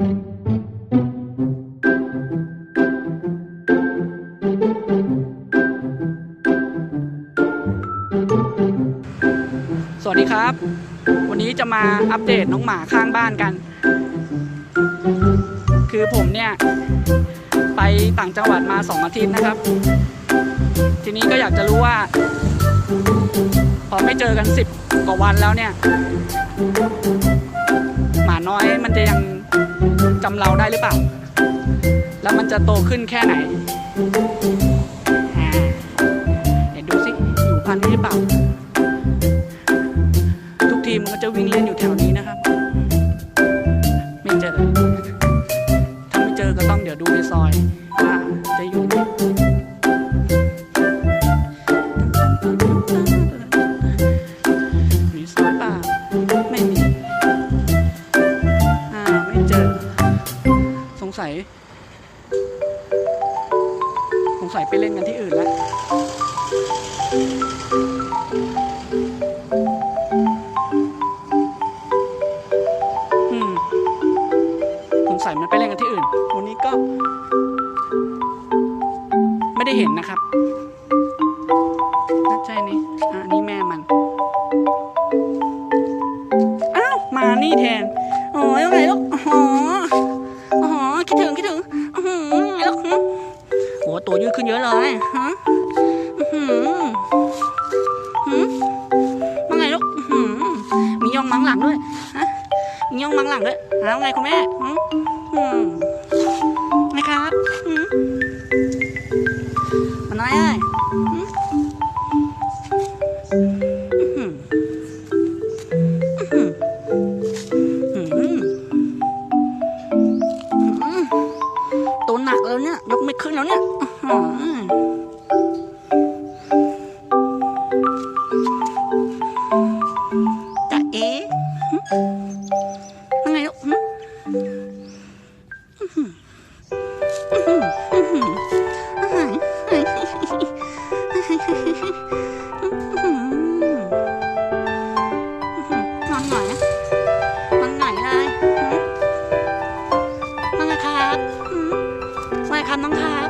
สวัสดีครับ วันนี้จะมาอัปเดตน้องหมาข้างบ้านกัน คือผมเนี่ย ไปต่างจังหวัดมาสองอาทิตย์นะครับ ทีนี้ก็อยากจะรู้ว่า พอไม่เจอกันสิบกว่าวันแล้วเนี่ย หมาน้อยมันจะยังำเราได้หรือเปล่า แล้วมันจะโตขึ้นแค่ไหนเดี๋ยวดูสิอยู่พันนี้หรือเปล่า ทุกทีมมันก็จะวิ่งเล่นอยู่แถวนี้นะครับ ไม่เจอถ้าไม่เจอก็ต้องเดี๋ยวดูในซอยว่าจะอยู่ สงสัยไปเล่นกันที่อื่นแล้ว อืม สงสัยมันไปเล่นกันที่อื่น วันนี้ก็ ไม่ได้เห็นนะครับน่าใช่นี่อ่านี่แม่มัน อ้าว มานี่แทน โอ้ยยังไงลูกอ๋ออ๋ ตัวยืดขึ้นเยอะเลยฮะหือหืมว่าไงลูกหือมีย่องมังหลังด้วยฮะมีย่องมังหลังด้วยแล้วไงคุณแม่หืมอืมครับหืมมันอะไรเอ้ยน้อหืออื้อหือหืมหืมตัวหนักแล้วเนี่ย ยกไม่ขึ้นแล้วเนี่ย ตาเอ๊ยังไงลูกนอนหน่อยนะนอนหน่อยเลยน้องครับไม่ครับน้องครับ